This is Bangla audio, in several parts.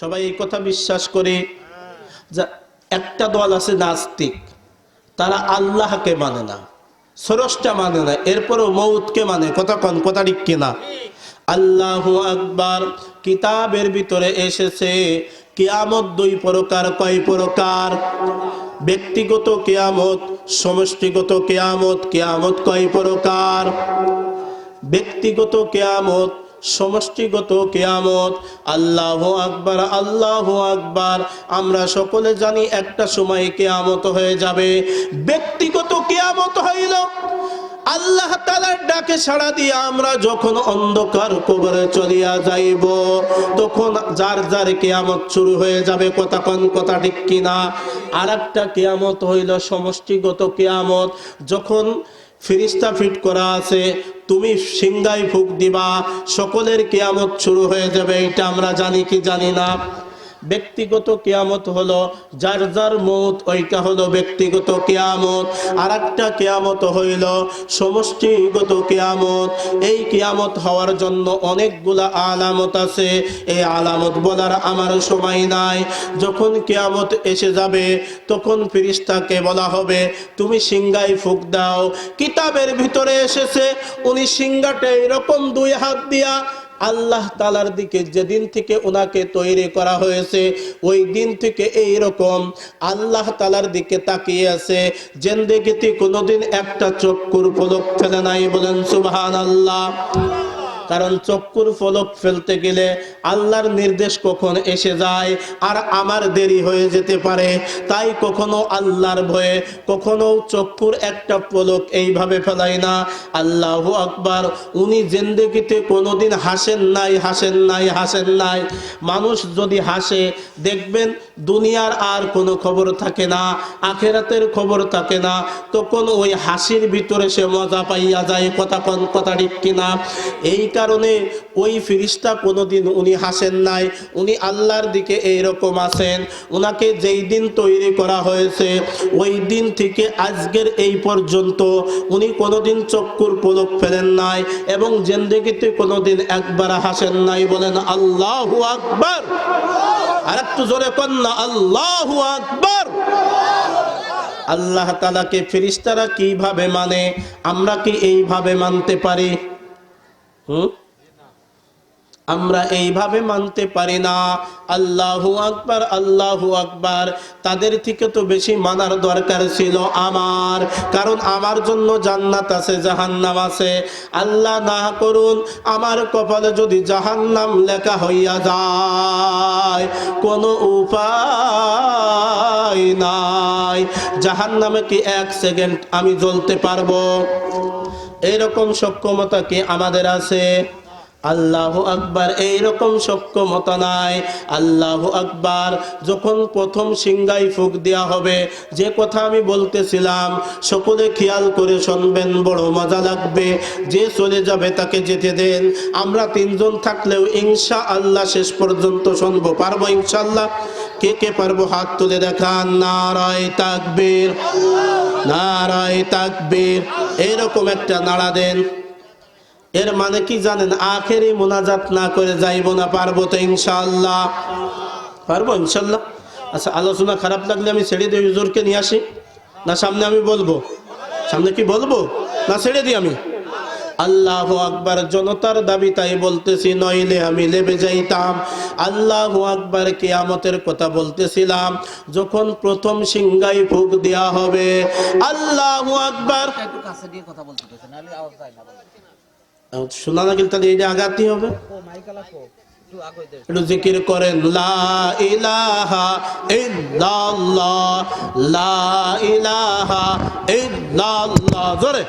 সবাই এই কথা বিশ্বাস করে। একটা দল আছে নাস্তিক, তারা আল্লাহকে মানে না সরসটা মানে না, এরপরও মৌতকে মানে কথা কন, কথা ঠিক কিনা? আল্লাহ আকবার, কিতাবের ভিতরে এসেছে, কিয়ামত দুই প্রকার, কয় প্রকার? ব্যক্তিগত কেয়ামত, সমষ্টিগত কেয়ামত কেয়ামত কয় প্রকার? ব্যক্তিগত কেয়ামত সমষ্টিগত কেয়ামত। আল্লাহ আকবার আল্লাহ আকবার। আমরা সকলে জানি একটা সময় কেয়ামত হয়ে যাবে। ব্যক্তিগত কেয়ামত হইল, আল্লাহ তালার ডাকে সাড়া দিয়ে আমরা যখন অন্ধকার কবরে চলিয়া যাইব, তখন যার যার কেয়ামত শুরু হয়ে যাবে, কথা কন কথা ঠিক কিনা? আর একটা কেয়ামত হইল সমষ্টিগত কেয়ামত। যখন ফিরিস্তা ফিট করা আছে, তুমি সিংগাই ফুক দিবা, সকলের কেয়ামত শুরু হয়ে যাবে, এটা আমরা জানি কি জানি না। ব্যক্তিগত কেয়ামত হলো, যার যার মত, ওইটা হলো ব্যক্তিগত কেয়ামত। আর একটা কেয়ামত হইল সমষ্টিগত কেয়ামত। এই কেয়ামত হওয়ার জন্য অনেকগুলা আলামত আছে। এই আলামত বলার আমার সময় নাই। যখন কেয়ামত এসে যাবে, তখন ফিরিস্তাকে বলা হবে, তুমি সিংগাই ফুক দাও। কিতাবের ভিতরে এসেছে, উনি সিংগাটা এরকম দুই হাত দিয়া আল্লাহ তালার দিকে যেদিন থেকে ওনাকে তৈরি করা হয়েছে, ওই দিন থেকে এই রকম আল্লাহ তালার দিকে তাকিয়ে আছে। জেন্দেগিতে কোনোদিন একটা চক্ষুর পলক নাই বলেন সুবহান আল্লাহ কারণ চক্ষুর ফলক ফেলতে গেলে আল্লাহর নির্দেশ কখন এসে যায় আর আমার দেরি হয়ে যেতে পারে। তাই কখনো আল্লাহর ভয়ে, কখনো চক্ষুর একটা পলক এইভাবে ফেলাই না। আল্লাহ আকবার, উনি জেন্দেগিতে কোনোদিন হাসেন নাই হাসেন নাই হাসেন নাই। মানুষ যদি হাসে, দেখবেন দুনিয়ার আর কোনো খবর থাকে না, আখেরাতের খবর থাকে না। তখন ওই হাসির ভিতরে সে মজা পাইয়া যায়, কথা কথা ঠিক কিনা। এই কারণে ওই ফিরিস্তা কোনোদিন উনি হাসেন নাই, উনি আল্লাহর দিকে এইরকম আছেন। ওনাকে যেই দিন তৈরি করা হয়েছে, ওই দিন থেকে আজকের এই পর্যন্ত উনি কোনোদিন চক্ষুর পলক ফেলেন নাই এবং জেন্দেগিতে কোনোদিন একবার হাসেন নাই বলেন, আল্লাহ আকবার। আর একটু জোরে কন্যা আল্লাহ আকবার। আল্লাহ তালাকে ফিরিস্তারা কীভাবে মানে আমরা কি এইভাবে মানতে পারি? আমরা এইভাবে মানতে পারি না। আল্লাহু আকবার আল্লাহু আকবার। তাদের থেকে তো বেশি মানার দরকার ছিল আমার। কারণ আমার জন্য জান্নাত আছে, জাহান্নাম আছে। আল্লাহ না করুন, আমার কপালে যদি জাহান্নাম লেখা হইয়া যায়, কোনো উপায় নাই। জাহান্নামে কি এক সেকেন্ড আমি জ্বলতে পারব? এরকম সক্ষমতা কি আমাদের আছে? আল্লাহ আকবার এইরকম সক্ষমতা নাই। আল্লাহ আকবার যখন প্রথম সিংগাই ফুক দেওয়া হবে, যে কথা আমি বলতেছিলাম, সকলে খেয়াল করে শুনবেন, বড় মজা লাগবে। যে চলে যাবে তাকে যেতে দেন। আমরা তিনজন থাকলেও ইনশা আল্লাহ শেষ পর্যন্ত শুনব। পারব ইনশাল্লাহ কে কে পারব হাত তুলে দেখান? নারায় তাকবীর। নারায় তাকবীর। এরকম একটা নাড়া দেন। এর মানে কি জানেন? আখেরি মোনাজাত না করে যাইব না, পারব তো ইনশাল্লাহ পারব ইনশাল্লাহ আচ্ছা আলোচনা খারাপ লাগলে আমি ছেড়ে দিই হুজুরকে নিয়ে আসি। না, সামনে আমি বলব। সামনে কি বলব? না, ছেড়ে দিই আমি। আল্লাহ আকবার, জনতার দাবি তাই বলতেছি, নইলে আমি লেবে যাইতাম। আল্লাহ আকবার, কিয়ামতের কথা বলতেছিলাম। যখন প্রথম সিংগাই ফুক দেয়া হবে, আল্লাহ আকবার। কথা বলতে পেরেছে নাহলে আওয়াজ যায় না শোনা না, কিন্তু তাহলে এইটা আঘাতই হবে। একটু জিকির করেন, লা ইলাহা ইল্লাল্লাহ, লা ইলাহা ইল্লাল্লাহ। জোরে।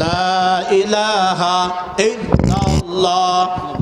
লা ইলাহা ইল্লাল্লাহ।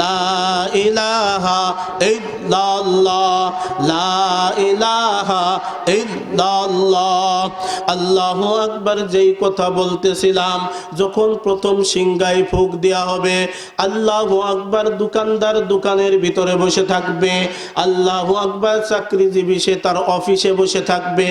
লা ইলাহা ইল্লাল্লাহ, লা ইলাহা ইল্লাল্লাহ। আল্লাহু আকবার যেই কথা বলতেছিলাম, যখন প্রথম সিংগাই ফুক দেয়া হবে, আল্লাহু আকবার দোকানদার দোকানের ভিতরে বসে থাকবে, আল্লাহ আকবার চাকরিজীবী সে তার অফিসে বসে থাকবে,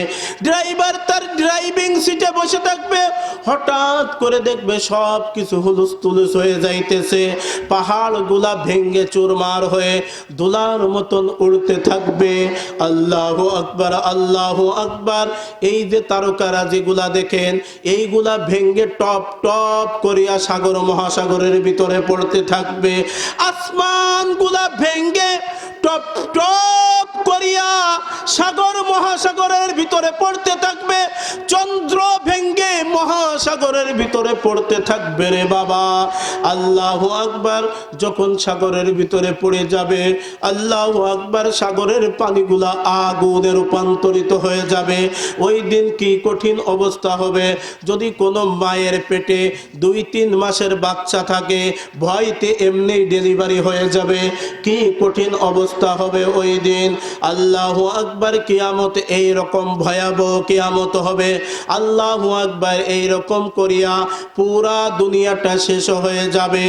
ড্রাইভার তার ড্রাইভিং সিটে বসে থাকবে, হঠাৎ করে দেখবে সব কিছু হুলুস তুলুস হয়ে যাইতেছে পাহাড় গুলা ভেঙ্গে চুরমার হয়ে দোলার মতন উড়তে থাকবে। আল্লাহ আকবর আল্লাহ আকবর। এই যে তারকারা যেগুলা দেখেন, এইগুলা ভেঙ্গে টপ টপ করিয়া সাগর, মহাসাগরের ভিতরে পড়তে থাকবে। আসমানগুলা ভেঙ্গে টপ টপ করিয়া সাগর মহাসাগরের ভিতরে পড়তে থাকবে। চন্দ্র ভেঙ্গে মহাসাগরের ভিতরে পড়তে থাকবে রে বাবা। আল্লাহ আকবার, যখন সাগরের ভিতরে পড়ে যাবে, আল্লাহ আকবার সাগরের পানিগুলা আগুনে রূপান্তরিত হয়ে যাবে। ওই দিন কি কঠিন অবস্থা হবে? যদি কোনো মায়ের পেটে দুই তিন মাসের বাচ্চা থাকে, ভয়তে এমনি ডেলিভারি হয়ে যাবে। কি কঠিন অবস্থা হবে ওই দিন? আল্লাহ আকবার কিয়ামত এই রকম ভয়াবহ কিয়ামত হবে। আল্লাহ আকবার এই রকম করিয়া পুরা দুনিয়াটা শেষ হয়ে যাবে।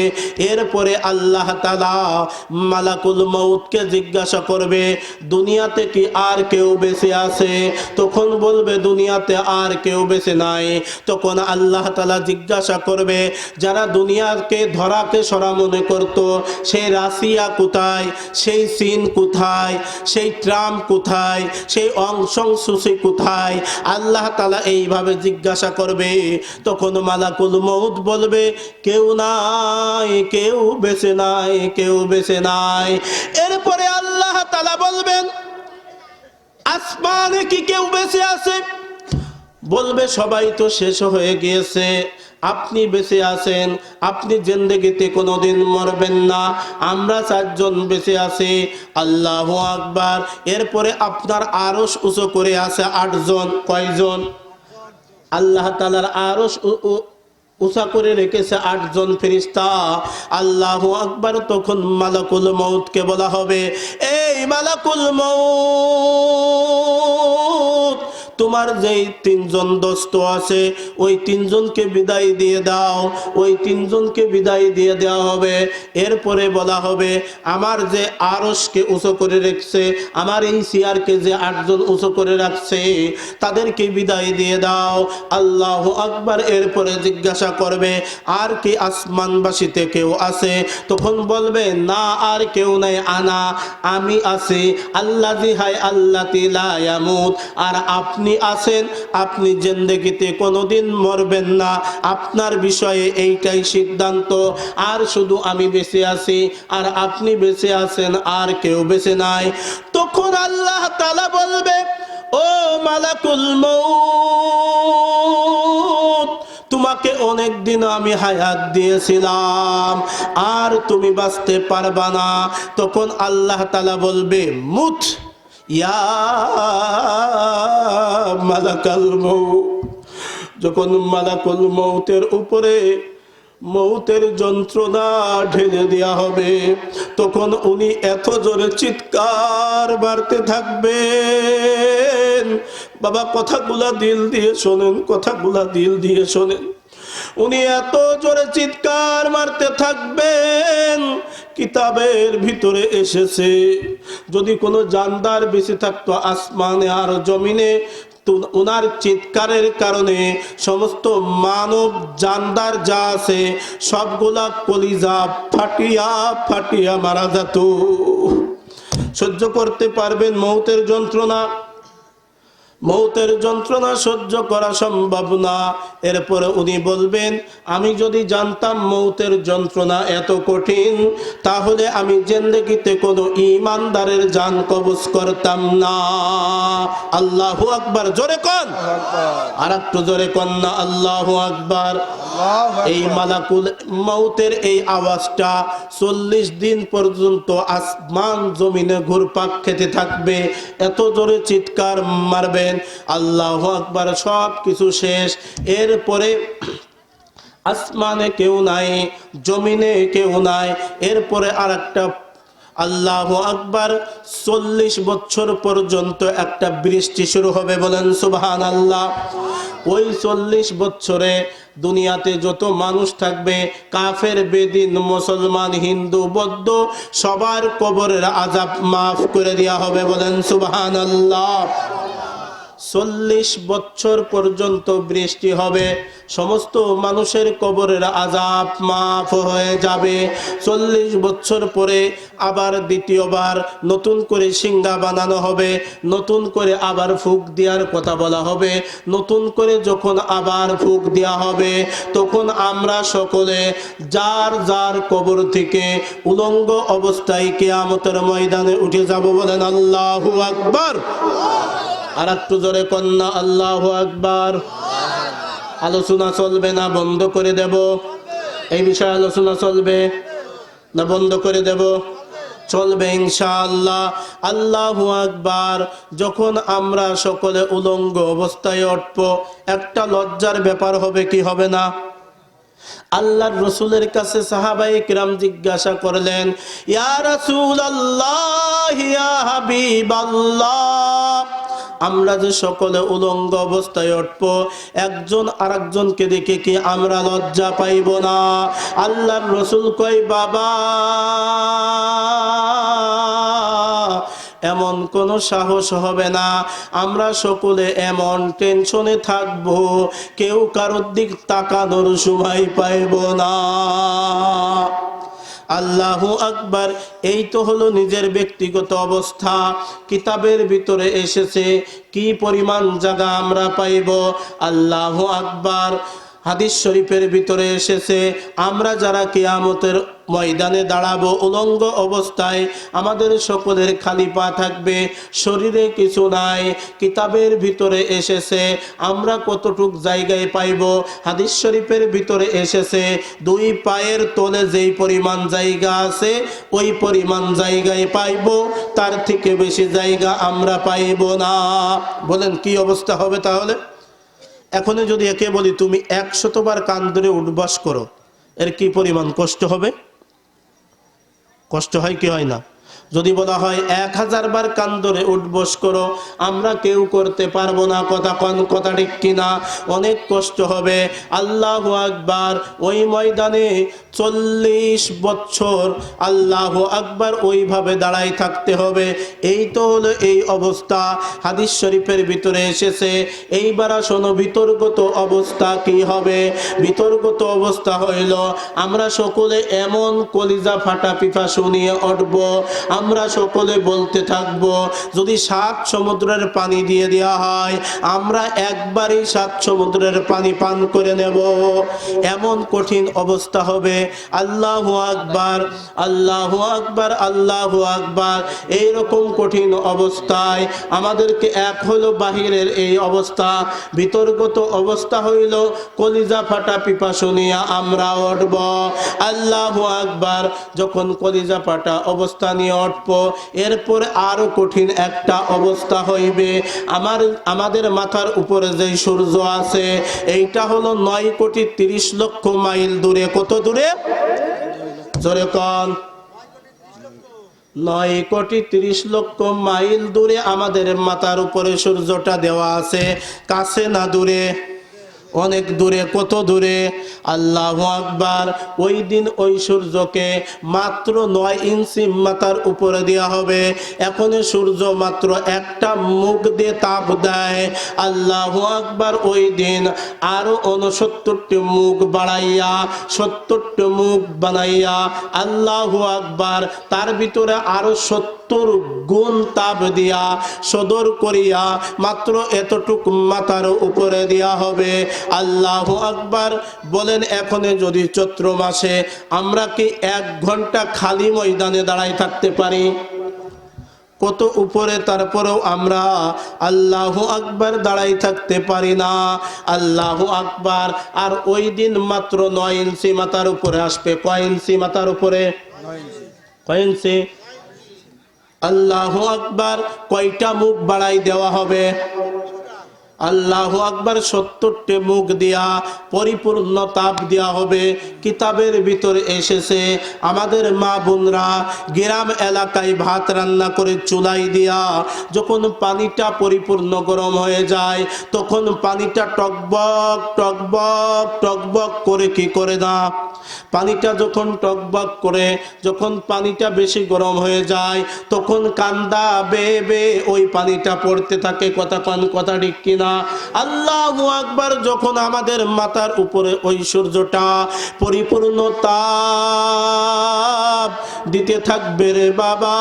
এরপরে আল্লাহ তালা মালাকুল মৌতকে জিজ্ঞাসা করবে, দুনিয়াতে কি আর কেউ বেঁচে আছে? তখন বলবে, দুনিয়াতে আর কেউ বেঁচে নাই। তখন আল্লাহ তালা জিজ্ঞাসা করবে, যারা দুনিয়াকে ধরাকে সরা মনে করত সেই রাশিয়া কোথায়? সেই চীন কোথায়? সেই ট্রাম্প কোথায়? সেই অংশং সুসি কোথায়? আল্লাহ তালা এইভাবে জিজ্ঞাসা করবে। তখন মালাকুল মৌত বলবে, কেউ নাই, কেউ বেঁচে নাই, কেউ বেঁচে নাই। এরপরে আল্লাহ তালা বলবেন, আসমানে কি কেউ বেঁচে আছে? বলবে, সবাই তো শেষ হয়ে গিয়েছে। আপনি বেঁচে আছেন, আপনি জেন্দেগিতে কোনোদিন মরবেন না। আমরা চারজন বেঁচে আছি, আল্লাহ আকবার। এরপরে আপনার আরস উঁচু করে আছে আটজন, কয়জন? আল্লাহ তালার আরস উষা করে রেখেছে আটজন ফেরিস্তা আল্লাহ আকবার তখন মালাকুল মৌতকে বলা হবে, এই মালাকুল মৌত তোমার যেই তিনজন দোস্ত আছে, ওই তিনজনকে বিদায় দিয়ে দাও, ওই তিনজনকে বিদায় দিয়ে দেওয়া হবে। এরপরে বলা হবে, আমার যে আরসকে উঁচু করে রেখেছে, আমার এই সিয়ারকে যে আটজন উঁচু করে রাখছে, তাদেরকে বিদায় দিয়ে দাও। আল্লাহ আকবার এরপরে জিজ্ঞাসা করবে, আর কি আসমানবাসীতে কেউ আছে? তখন বলবে, না, আর কেউ নাই, আনা, আমি আছি। আল্লাহ জিহাই আল্লাহ তিলায়ামুত আর আপনি আছেন, আপনি জেন্দেগিতে কোনোদিন মরবেন না। আপনার বিষয়ে এইটাই সিদ্ধান্ত। আর শুধু আমি বেঁচে আছি, আর আপনি বেঁচে আছেন, আর কেউ বেঁচে নাই। তখন আল্লাহ তালা বলবে, ও মালাকুল মৌত তোমাকে অনেক দিন আমি হায়াত দিয়েছিলাম, আর তুমি বাঁচতে পারবা না। তখন আল্লাহ তালা বলবে মুঠ ইয়া মালাকাল মৌ যখন মালাকুল মৌতের উপরে মৌতের যন্ত্রণা ঢেলে দেওয়া হবে, তখন উনি এত জোরে চিৎকার বাড়তে থাকবেন। বাবা, কথাগুলা দিল দিয়ে শোনেন, কথাগুলা দিল দিয়ে শোনেন। উনি এত জোরে চিৎকার মারতে থাকবেন, কিতাবের ভিতরে এসেছে, যদি কোনো জানদার বেঁচে থাকতো আসমানে আর জমিনে ওনার চিৎকারের কারণে সমস্ত মানব জানদার যা আছে, সবগুলা কলিজা ফাটিয়া ফাটিয়া মারা যেত। সহ্য করতে পারবেন মৌতের যন্ত্রণা। মৌতের যন্ত্রণা সহ্য করা সম্ভব না। এরপরে উনি বলবেন আমি যদি জানতাম মৌতের যন্ত্রণা এত কঠিন তাহলে আমি জেন্দেগিতে কোনো ইমানদারের জান কবজ করতাম না। আল্লাহ আকবার জোরে কন। আর একটু জোরে কন না আল্লাহ আকবার। এই মালাকুল মৌতের এই আওয়াজটা চল্লিশ দিন পর্যন্ত আসমান জমিনে ঘুরপাক খেতে থাকবে। এত জোরে চিৎকার মারবেন আল্লাহ আকবার সব কিছু শেষ। এরপরে আসমানে কেউ নাই, জমিনে কেউ নাই। এরপরে আর একটা আল্লাহ আকবার, চল্লিশ বছর পর্যন্ত একটা বৃষ্টি শুরু হবে। বলেন সুবহান আল্লাহ ওই চল্লিশ বছরে দুনিয়াতে যত মানুষ থাকবে, কাফের, বেদিন, মুসলমান, হিন্দু, বৌদ্ধ, সবার কবরের আজাব মাফ করে দেওয়া হবে। বলেন সুবহান আল্লাহ চল্লিশ বছর পর্যন্ত বৃষ্টি হবে। সমস্ত মানুষের কবরের আজাব মাফ হয়ে যাবে। চল্লিশ বছর পরে আবার দ্বিতীয়বার নতুন করে সিঙ্গা বানানো হবে। নতুন করে আবার ফুক দেওয়ার কথা বলা হবে। নতুন করে যখন আবার ফুক দেওয়া হবে, তখন আমরা সকলে যার যার কবর থেকে উলঙ্গ অবস্থায় কেয়ামতের ময়দানে উঠে যাব বলেন আল্লাহু আকবার। আর একটু জোরে কন্যা, আল্লাহ আকবার। আলোচনা চলবে না, বন্ধ করে দেব। এই বিষয়ে আলোচনা চলবে না, বন্ধ করে দেব। চলবে ইনশাআল্লাহ। আল্লাহু আকবার, যখন আমরা সকলে উলঙ্গ অবস্থায় উঠব একটা লজ্জার ব্যাপার হবে কি হবে না? আল্লাহর রসুলের কাছে সাহাবাই কিরাম জিজ্ঞাসা করলেন, ইয়া রাসূল আল্লাহ ইয়া হাবিব আমরা যে সকলে উলঙ্গ অবস্থায় উঠব, একজন আরেকজনকে দেখে কি আমরা লজ্জা পাইব না? আল্লাহর রসুল কই বাবা, এমন কোনো সাহস হবে না। আমরা সকলে এমন টেনশনে থাকব, কেউ কারোর দিক তাকানোর সময় পাইব না। আল্লাহু আকবার, এই তো হলো নিজের ব্যক্তিগত অবস্থা। কিতাবের ভিতরে এসেছে, কি পরিমাণ জায়গা আমরা পাইব? আল্লাহ আকবার। হাদিস শরীফের ভিতরে এসেছে, আমরা যারা কেয়ামতের ময়দানে দাঁড়াবো উলঙ্গ অবস্থায়, আমাদের সকলের খালি পা থাকবে, শরীরে কিছু নাই, কিতাবের ভিতরে এসেছে, আমরা কতটুক জায়গায় পাইব? হাদিস শরীফের ভিতরে এসেছে, দুই পায়ের তলে যেই পরিমাণ জায়গা আছে, ওই পরিমাণ জায়গায় পাইব, তার থেকে বেশি জায়গা আমরা পাইব না। বলেন, কি অবস্থা হবে তাহলে? এখনই যদি একে বলি, তুমি একশতবার কান ধরে উঠবাস করো, এর কি পরিমাণ কষ্ট হবে? কষ্ট হয় কি হয় না? যদি বলা হয় এক হাজার বার কান ধরে উঠবস করো, আমরা কেউ করতে পারব না। কথা কন, কথা ঠিক কিনা? অনেক কষ্ট হবে। আল্লাহ আকবার, ওই ময়দানে চল্লিশ বছর আল্লাহ আকবার ওইভাবে দাঁড়াই থাকতে হবে। এই তো হলো এই অবস্থা। হাদিস শরীফের ভিতরে এসেছে, এইবার শোনো বিতর্কত অবস্থা কি হবে? বিতর্কত অবস্থা হইল, আমরা সকলে এমন কলিজা ফাটা পিফা শুনিয়ে উঠব আমরা সকলে বলতে থাকব, যদি সাত সমুদ্রের পানি দিয়ে দেওয়া হয়, আমরা একবারই সাত সমুদ্রের পানি পান করে নেব। এমন কঠিন অবস্থা হবে, আল্লাহু আকবার আল্লাহু আকবার আল্লাহু আকবার। এইরকম কঠিন অবস্থায় আমাদেরকে এক হলো বাহিরের এই অবস্থা, বিতর্কত অবস্থা হইল, কলিজা ফাটা পিপা শুনিয়া আমরা উঠব। আল্লাহু আকবার, যখন কলিজা ফাটা অবস্থা নিয়ে উঠব এরপর আরও কঠিন একটা অবস্থা হইবে। আমার, আমাদের মাথার উপরে যে সূর্য আছে, এইটা হলো নয় কোটি তিরিশ লক্ষ মাইল দূরে। কত দূরে? জোরে কন। নয় কোটি তিরিশ লক্ষ মাইল দূরে আমাদের মাথার উপরে সূর্যটা দেওয়া আছে। কাছে না দূরে? অনেক দূরে, কত দূরে? আল্লাহ আকবার। ওই দিন ওই সূর্যকে মাত্র নয় ইঞ্চি মাথার উপরে দেওয়া হবে। এখন সূর্য মাত্র একটা মুখ দিয়ে তাপ দেয়। আল্লাহ আকবার ওই দিন আরও উনসত্তরটি মুখ বাড়াইয়া, সত্তরটি মুখ বানাইয়া আল্লাহ আকবার, তার ভিতরে আরও সত্তর গুণ তাপ দিয়া সদর করিয়া মাত্র এতটুক মাথার উপরে দেওয়া হবে। আল্লাহ আকবার বলেন এখনে যদি চৈত্র মাসে আমরা কি এক ঘণ্টা খালি ময়দানে দাঁড়াই থাকতে পারি? কত উপরে তারপরেও আমরা আল্লাহ আকবার দাঁড়াই থাকতে পারি না। আল্লাহ আকবার আর ওই দিন মাত্র নয় ইঞ্চি মাথার উপরে আসবে। কয় ইঞ্চি মাথার উপরে? কয় ইঞ্চি? আল্লাহ আকবার কয়টা মুখ বাড়াই দেওয়া হবে? আল্লাহ আকবার সত্তরটি মুখ দিয়া পরিপূর্ণ তাপ দেওয়া হবে। কিতাবের ভিতরে এসেছে, আমাদের মা বোনরা গ্রাম এলাকায় ভাত রান্না করে চুলাই দিয়া যখন পানিটা পরিপূর্ণ গরম হয়ে যায়, তখন পানিটা টকবক টকবক টকবক করে কি করে না? পানিটা যখন টকবক করে, যখন পানিটা বেশি গরম হয়ে যায়, তখন কান্দা বে বে ওই পানিটা পড়তে থাকে, কথা কান, কথা ঠিক কিনা? আল্লাহ আকবার যখন আমাদের মাথার উপরে ওই সূর্যটা পরিপূর্ণ তাপ দিতে থাকবে রে বাবা,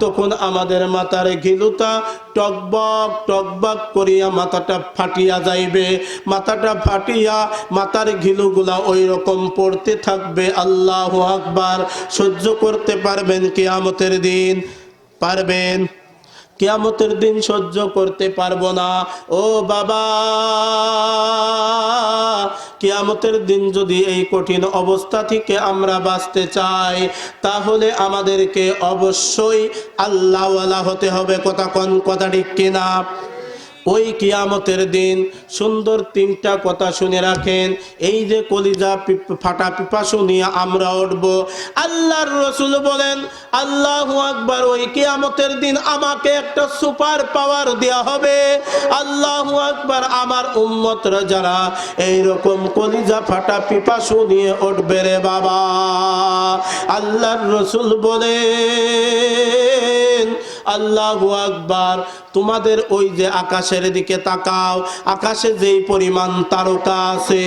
তখন আমাদের মাথার ঘিলুতা টকবক টকবক করিয়া মাথাটা ফাটিয়া যাইবে। মাথাটা ফাটিয়া মাথার ঘিলুগুলা ওই রকম পড়তে থাকবে। আল্লাহ আকবার। সহ্য করতে পারবেন কেয়ামতের দিন। পারবেন? কিয়ামতের দিন সহ্য করতে পারব না। ও বাবা, কেয়ামতের দিন যদি এই কঠিন অবস্থা থেকে আমরা বাঁচতে চাই, তাহলে আমাদেরকে অবশ্যই আল্লাহওয়ালা হতে হবে। কথা কন, কথা ঠিক কিনা? ওই কিয়ামতের দিন সুন্দর তিনটা কথা শুনে রাখেন। এই যে কলিজা ফাটা পিপাসু নিয়ে আমরা উঠব। আল্লাহর রসুল বলেন, আল্লাহ আকবার, ওই কিয়ামতের দিন আমাকে একটা সুপার পাওয়ার দেওয়া হবে। আল্লাহ আকবার, আমার উম্মতরা যারা এইরকম কলিজা ফাটা পিপাসু নিয়ে উঠবে রে বাবা। আল্লাহর রসুল বলেন আল্লাহু আকবার, তোমাদের ওই যে আকাশের দিকে তাকাও। আকাশে যেই পরিমাণ তারকা আছে,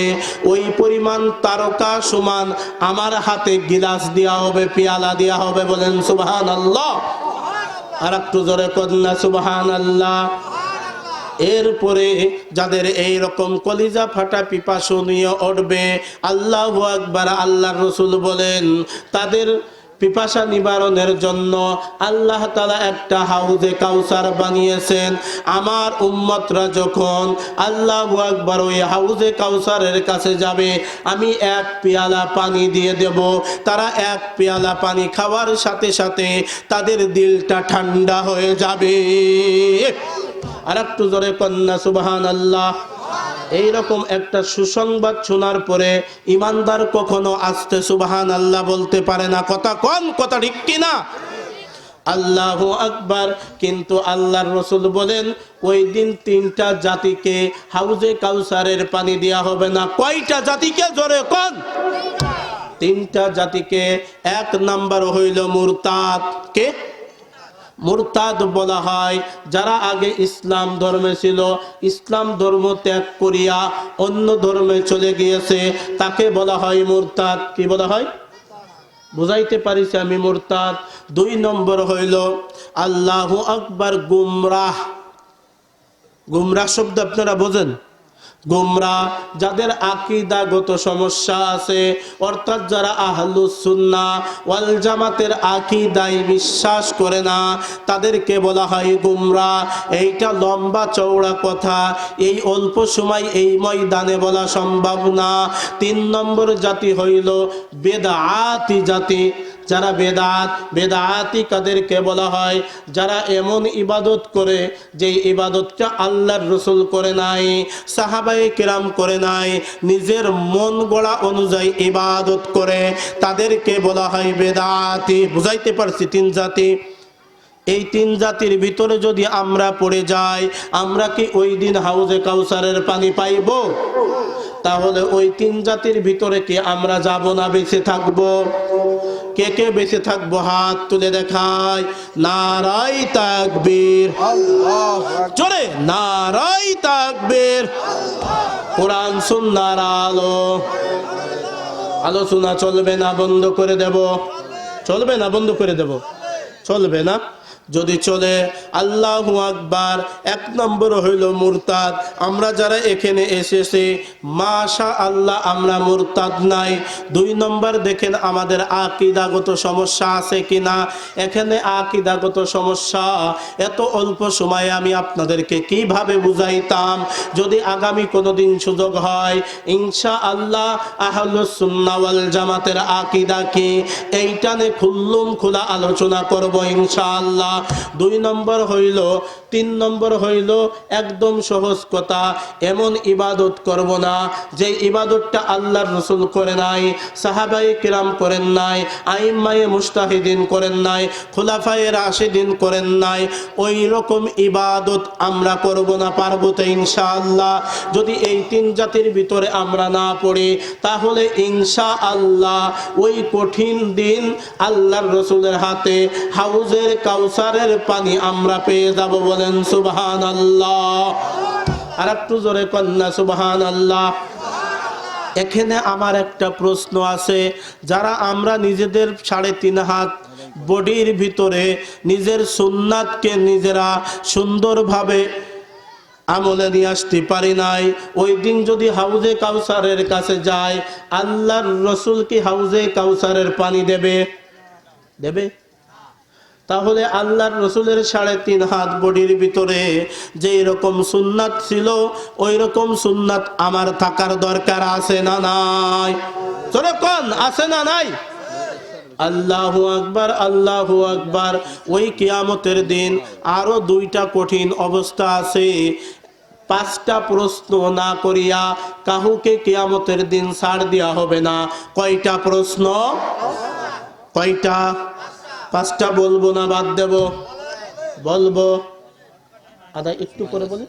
ওই পরিমাণ তারকা সমান আমার হাতে গিলাস দেওয়া হবে, পেয়ালা দেওয়া হবে বলেন সুবহান আল্লাহ আর একটু জোরে কন্যা সুবহান আল্লাহ এরপরে যাদের এই রকম কলিজা ফাটা পিপাসু নিয়ে উঠবে, আল্লাহ আকবার আল্লাহ রসুল বলেন, তাদের পিপাসা নিবারণের জন্য আল্লাহ তালা একটা হাউজে কাউসার বানিয়েছেন। আমার উম্মতরা যখন আল্লাহ আকবার ওই হাউজে কাউসারের কাছে যাবে, আমি এক পেয়ালা পানি দিয়ে দেব। তারা এক পেয়ালা পানি খাওয়ার সাথে সাথে তাদের দিলটা ঠান্ডা হয়ে যাবে। আর একটু জোরে কন্যা সুবাহান আল্লাহ এইরকম একটা সুসংবাদ শোনার পরে ইমানদার কখনো আসতে সুবাহান আল্লাহ বলতে পারে না। কথা কম, কথা ঠিক কিনা? আল্লাহ আকবার। কিন্তু আল্লাহর রসুল বলেন, ওই দিন তিনটা জাতিকে হাউজে কাউসারের পানি দেওয়া হবে না। কয়টা জাতিকে? জোরে কন। তিনটা জাতিকে এক নাম্বার হইল মুরতাদ। কে? মুরতাদ বলা হয়, যারা আগে ইসলাম ধর্মে ছিল, ইসলাম ধর্ম ত্যাগ করিয়া অন্য ধর্মে চলে গিয়েছে, তাকে বলা হয় মুরতাদ। কি বলা হয়? বুঝাইতে পারিছি আমি মুরতাদ। দুই নম্বর হইল, আল্লাহ আকবার গুমরাহ। গুমরাহ শব্দ আপনারা বোঝেন? গুমরা, যাদের আকিদাগত সমস্যা আছে, অর্থাৎ যারা আহলুসুন্না ওয়াল জামাতের আকিদায় বিশ্বাস করে না, তাদেরকে বলা হয় গুমরা। এইটা লম্বা, চওড়া কথা। এই অল্প সময় এই ময়দানে বলা সম্ভব না। তিন নম্বর জাতি হইল বেদাআতি জাতি। যারা বেদাত, বেদাতি কাদেরকে বলা হয়, যারা এমন ইবাদত করে যে ইবাদতটা আল্লাহর রসুল করে নাই সাহাবাই কেরাম করে নাই, নিজের মন গড়া অনুযায়ী ইবাদত করে, তাদেরকে বলা হয় বেদাতি। বুঝাইতে পারছি তিন জাতি? এই তিন জাতির ভিতরে যদি আমরা পড়ে যাই, আমরা কি ওই দিন হাউজে কাউসারের পানি পাইব? তাহলে ওই তিন জাতির ভিতরে কি আমরা যাব না, বেঁচে থাকব? কে কে বেঁচে থাকব হাত তুলে দেখায় নারাই তাকবীর। জোরে নারাই তাকবীর। কোরআন সুন্নার আলো। আলোচনা চলবে না বন্ধ করে দেব। চলবে না বন্ধ করে দেব। চলবে না। যদি চলে, আল্লাহ আকবার, এক নম্বর হইল মুরতাদ। আমরা যারা এখানে এসেছি মাশা আল্লাহ আমরা মুরতাদ নাই। দুই নম্বর দেখেন আমাদের আকিদাগত সমস্যা আছে কিনা। এখানে আকিদাগত সমস্যা, এত অল্প সময়ে আমি আপনাদেরকে কীভাবে বুঝাইতাম? যদি আগামী কোনো দিন সুযোগ হয় ইনশা আল্লাহ আহলুসুন্নাওয়াল জামাতের আকিদা কি? এইটানে খুল্লুম খোলা আলোচনা করব ইনশা আল্লাহ দুই নম্বর হইল তিন নম্বর হইল একদম সহজ কথা, এমন ইবাদত করব না যে ইবাদতটা আল্লাহর রসুল করে নাই সাহাবাই কিরাম করেন নাই, আইম্মায়ে মুস্তাহিদিন করেন নাই, খোলাফায়ে রাশিদিন করেন নাই। ওই রকম ইবাদত আমরা করব না, পারব তো ইনশাআল্লাহ। যদি এই তিন জাতির ভিতরে আমরা না পড়ি, তাহলে ইনশা আল্লাহ ওই কঠিন দিন আল্লাহর রসুলের হাতে হাউজের কাউসারের পানি আমরা পেয়ে যাব বলেন সুবহান আল্লাহ আর একটু জোরে কন্যা সুবহান আল্লাহ এখানে আমার একটা প্রশ্ন আছে, যারা আমরা নিজেদের সাড়ে তিন হাত বডির ভিতরে নিজের সুন্নাতকে নিজেরা সুন্দরভাবে আমলে নিয়ে আসতে পারি নাই, ওই দিন যদি হাউজে কাউসারের কাছে যায়, আল্লাহর রসুল কি হাউজে কাউসারের পানি দেবে? দেবে? তাহলে আল্লাহর রসুলের সাড়ে তিন হাত বডির ভিতরে যেই রকম সুন্নাত ছিল, ওই রকম সুন্নাত আমার থাকার দরকার আছে না নাই? তোরে কোন? আছে না নাই? আল্লাহু আকবার আল্লাহু আকবার। ওই কিয়ামতের দিন আরও দুইটা কঠিন অবস্থা আছে। পাঁচটা প্রশ্ন না করিয়া কাহুকে কিয়ামতের দিন ছাড় দেওয়া হবে না। কয়টা প্রশ্ন? কয়টা? পাঁচটা বলব না বাদ দেব। বলব। আদায় একটু করে বলি।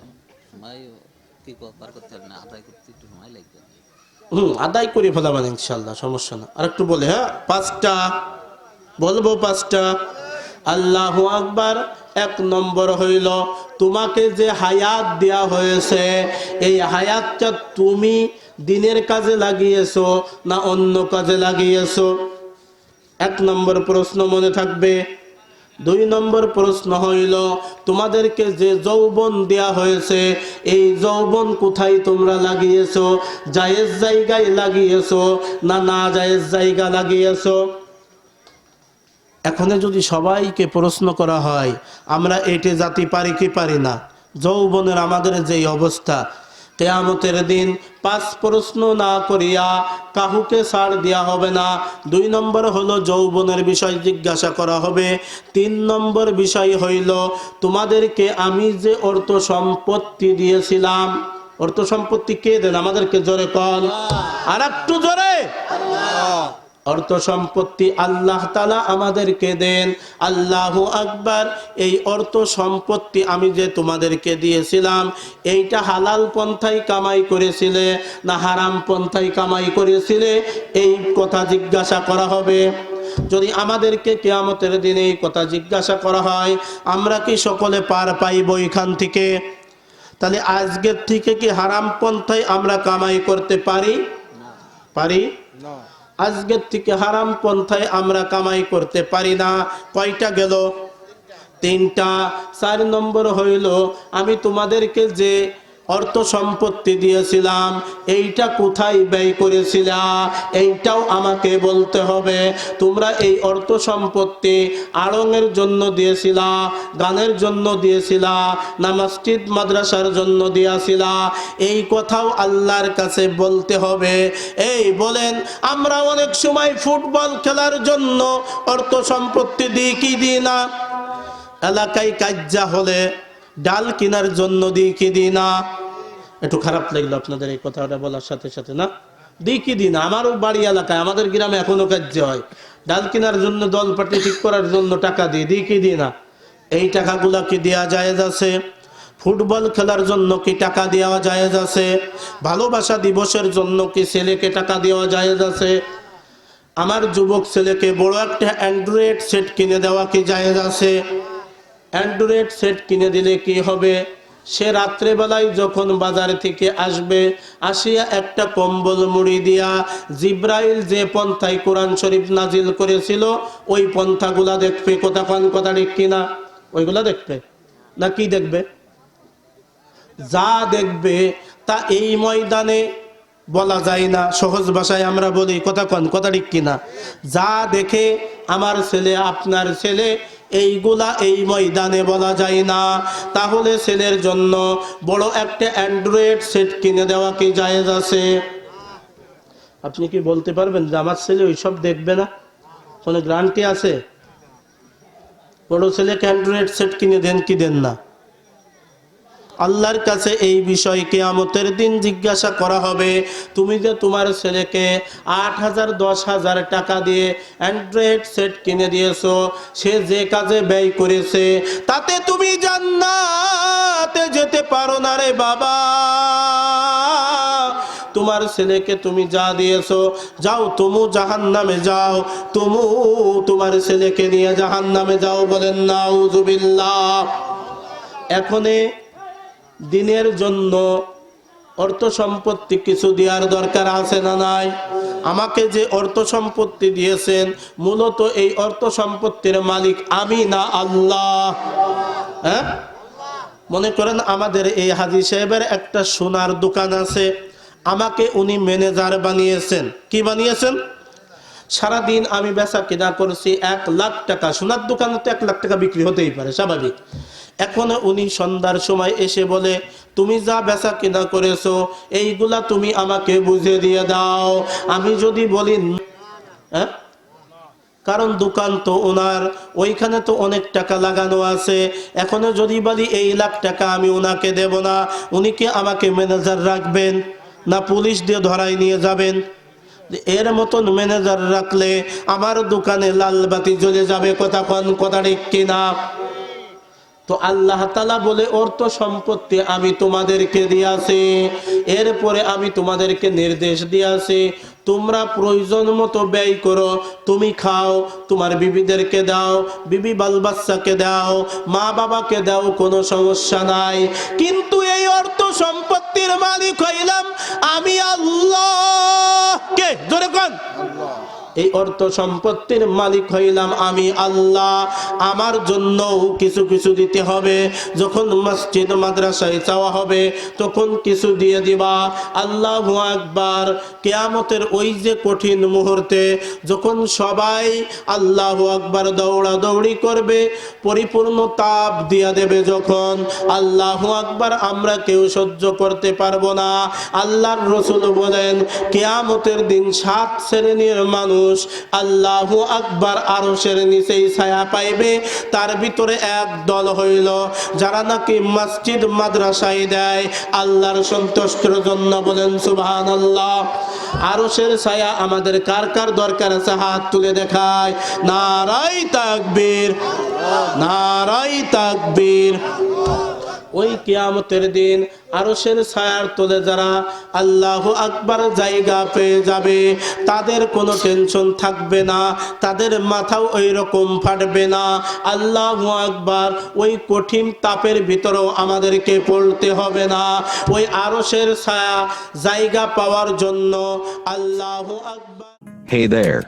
হুম আদায় করে ফেলাবেন ইনশাল্লাহ সমস্যা না। আর একটু বলে হ্যাঁ পাঁচটা। বলব পাঁচটা। আল্লাহ আকবার এক নম্বর হইল তোমাকে যে হায়াত দেয়া হয়েছে এই হায়াতটা তুমি দিনের কাজে লাগিয়েছো না অন্য কাজে লাগিয়েছো? এক নম্বর প্রশ্ন মনে থাকবে। দুই নম্বর প্রশ্ন হইল, তোমাদেরকে যে যৌবন দেয়া হয়েছে, এই যৌবন কোথায় তোমরা লাগিয়েছো? জায়েজ জায়গায় লাগিয়েছ না না জায়েজ জায়গা লাগিয়েছো? এখানে যদি সবাইকে প্রশ্ন করা হয়, আমরা এটে জাতি পারি কি পারি না? যৌবনের আমাদের যেই অবস্থা কেয়ামতের দিন পাঁচ প্রশ্ন না করিয়া কাহুকে ছাড় দেওয়া হবে না। দুই নম্বর হলো যৌবনের বিষয় জিজ্ঞাসা করা হবে। তিন নম্বর বিষয় হইল, তোমাদেরকে আমি যে অর্থ সম্পত্তি দিয়েছিলাম, অর্থ সম্পত্তি কে দেন? আমাদেরকে জোরে কল আর একটু জোরে। অর্থ সম্পত্তি আল্লাহ তালা আমাদেরকে দেন। আল্লাহ আকবার, এই অর্থ সম্পত্তি আমি যে তোমাদেরকে দিয়েছিলাম, এইটা হালাল পন্থায় কামাই করেছিলে না হারাম পন্থায় কামাই করেছিলে? এই কথা জিজ্ঞাসা করা হবে। যদি আমাদেরকে কেয়ামতের দিনে এই কথা জিজ্ঞাসা করা হয়, আমরা কি সকলে পার পাইব এখান থেকে? তাহলে আজকের থেকে কি হারাম পন্থায় আমরা কামাই করতে পারি? পারি? আজকের থেকে হারাম পন্থায় আমরা কামাই করতে পারি না। কয়টা গেল? তিনটা। চার নম্বর হইল, আমি তোমাদেরকে যে অর্থ সম্পত্তি দিয়েছিলাম। এইটা কোথায় ব্যয় করেছিলা? এইটাও আমাকে বলতে হবে। তোমরা এই অর্থ সম্পত্তি আড়ঙের জন্য দিয়েছিলা গানের জন্য দিয়েছিলা, না মসজিদ, মাদ্রাসার জন্য দিয়েছিলা। এই কথাও আল্লাহর কাছে বলতে হবে। এই বলেন, আমরা অনেক সময় ফুটবল খেলার জন্য অর্থ সম্পত্তি দিই, কি দিই না? এলাকায় কাজ্জা হলে ডাল কেনার জন্য দিই কি দিই না। একটু খারাপ লাগল আপনাদের এই কথাটা বলার সাথে সাথে, না? দিই কি দিই না। আমারও বাড়ি এলাকায়, আমাদের গ্রামে এখনও কার্য হয়। ডাল কেনার জন্য দল পার্টি ঠিক করার জন্য টাকা দিই দিই কি দিই না। এই টাকাগুলা কি দেওয়া জায়েজ আছে? ফুটবল খেলার জন্য কি টাকা দেওয়া যায় আছে? ভালোবাসা দিবসের জন্য কি ছেলেকে টাকা দেওয়া জায়েজ আছে? আমার যুবক ছেলেকে বড় একটা অ্যান্ড্রয়েড সেট কিনে দেওয়া কি জায়েজ আছে? অ্যান্ড্রয়েড সেট কিনে দিলে কি হবে? সে রাত্রেবেলায় যখন বাজার থেকে আসবে, আসিয়া একটা কম্বল মুড়ি দিয়া জিব্রাইল যে পন্থায় কোরআন শরীফ নাজিল করেছিল, ওই পন্থাগুলা দেখবে কোথা কন কথা ঠিক কিনা? ওইগুলা দেখবে? না কি দেখবে? যা দেখবে তা এই ময়দানে বলা যায় না, সহজ ভাষায় আমরা বলি কথা কন কথা ঠিক কিনা? যা দেখে আমার ছেলে, আপনার ছেলে এইগুলা এই ময়দানে বলা যায় না। তাহলে ছেলের জন্য বড় একটা অ্যান্ড্রয়েড সেট কিনে দেওয়া কি জায়েজ আছে? আপনি কি বলতে পারবেন যে আমার ছেলে ওইসব দেখবে না? কোনো গ্রান্টি আছে? বড় ছেলেকে অ্যান্ড্রয়েড সেট কিনে দেন কি দেন না? আল্লাহর কাছে এই বিষয় কেয়ামতের দিন জিজ্ঞাসা করা হবে, তুমি যে তোমার ছেলেকে আট হাজার, দশ হাজার টাকা দিয়ে অ্যান্ড্রয়েড সেট কিনে দিয়েছ, সে যে কাজে ব্যয় করেছে, তাতে তুমি জান্নাতে যেতে পারো না রে বাবা। তোমার ছেলেকে তুমি যা দিয়েছ, যাও তুমু জাহান নামে যাও, তুমু তোমার ছেলেকে নিয়ে জাহান নামে যাও বলেন, নাউজুবিল্লাহ। এখনে দিনের জন্য অর্থ সম্পত্তি কিছু দেওয়ার দরকার আছে না নাই? আমাকে যে অর্থ সম্পত্তি দিয়েছেন, মূলত এই অর্থ সম্পত্তির মালিক আমি না আল্লাহ। হ্যাঁ? মনে করেন আমাদের এই হাজি সাহেবের একটা সোনার দোকান আছে। আমাকে উনি ম্যানেজার বানিয়েছেন। কি বানিয়েছেন? সারাদিন আমি বেচা কিনা করছি এক লাখ টাকা। সোনার দোকানে তো এক লাখ টাকা বিক্রি হতেই পারে, স্বাভাবিক। এখন উনি সন্ধ্যার সময় এসে বলে, তুমি যা বেচা কিনা করেছ, এইগুলা তুমি আমাকে বুঝে দিয়ে দাও। আমি যদি বলি হ্যাঁ? কারণ দোকান তো ওনার, ওইখানে তো অনেক টাকা লাগানো আছে। এখনও যদি বলি, এই লাখ টাকা আমি ওনাকে দেব না। উনি কি আমাকে ম্যানেজার রাখবেন? না পুলিশ দিয়ে ধরাই নিয়ে যাবেন? এর মতন ম্যানেজার রাখলে আমার দোকানে লাল বাতি জ্বলে যাবে, কথা কন, কথা ঠিক কিনা? তো আল্লাহ তালা বলে, অর্থ সম্পত্তি আমি তোমাদেরকে দিয়াছি, এরপরে আমি তোমাদেরকে নির্দেশ দিয়াছি। তোমরা প্রয়োজন মতো ব্যয় করো, তুমি খাও, তোমার বিবিদেরকে দাও, বিবি বাল বাচ্চাকে দাও, মা বাবাকে দাও, কোনো সমস্যা নাই। কিন্তু এই অর্থ সম্পত্তির মালিক হইলাম আমি আল্লাহ কে জোরে কন। এই অর্থ সম্পত্তির মালিক হইলাম আমি আল্লাহ। আমার জন্য কিছু কিছু দিতে হবে। যখন মসজিদ মাদ্রাসায় চাওয়া হবে, তখন কিছু দিয়ে দিবা। আল্লাহ আকবার, কেয়ামতের ওই যে কঠিন মুহূর্তে যখন সবাই আল্লাহ আকবার দৌড়া দৌড়ি করবে, পরিপূর্ণ তাপ দিয়া দেবে যখন। আল্লাহ আকবার, আমরা কেউ সহ্য করতে পারব না। আল্লাহর রসুল বলেন, কেয়ামতের দিন সাত শ্রেণির মানুষ আল্লাহ আকবার আরশের নিচেই ছায়া পাইবে, তার ভিতরে এক দল হইল যারা নাকি মসজিদ মাদ্রাসায় দেয়, আল্লাহর সন্তুষ্টর জন্য বলেন সুবহান আল্লাহ আরশের ছায়া আমাদের কার কার দরকার আছে? হাত তুলে দেখায়। নারাই তাকবীর নারাই তাকবীর। ওই কিয়ামতের দিন আরশের ছায়ার তোলে যারা আল্লাহ আকবার জায়গা পেয়ে যাবে, তাদের কোনো টেনশন থাকবে না, তাদের মাথাও ওই রকম ফাটবে না আল্লাহ আকবার ওই কঠিন তাপের ভিতরেও আমাদেরকে পড়তে হবে না ওই আরশের ছায়া জায়গা পাওয়ার জন্য আল্লাহ আকবার Hey there.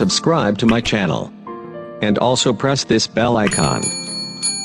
Subscribe to my channel. And also press this bell icon.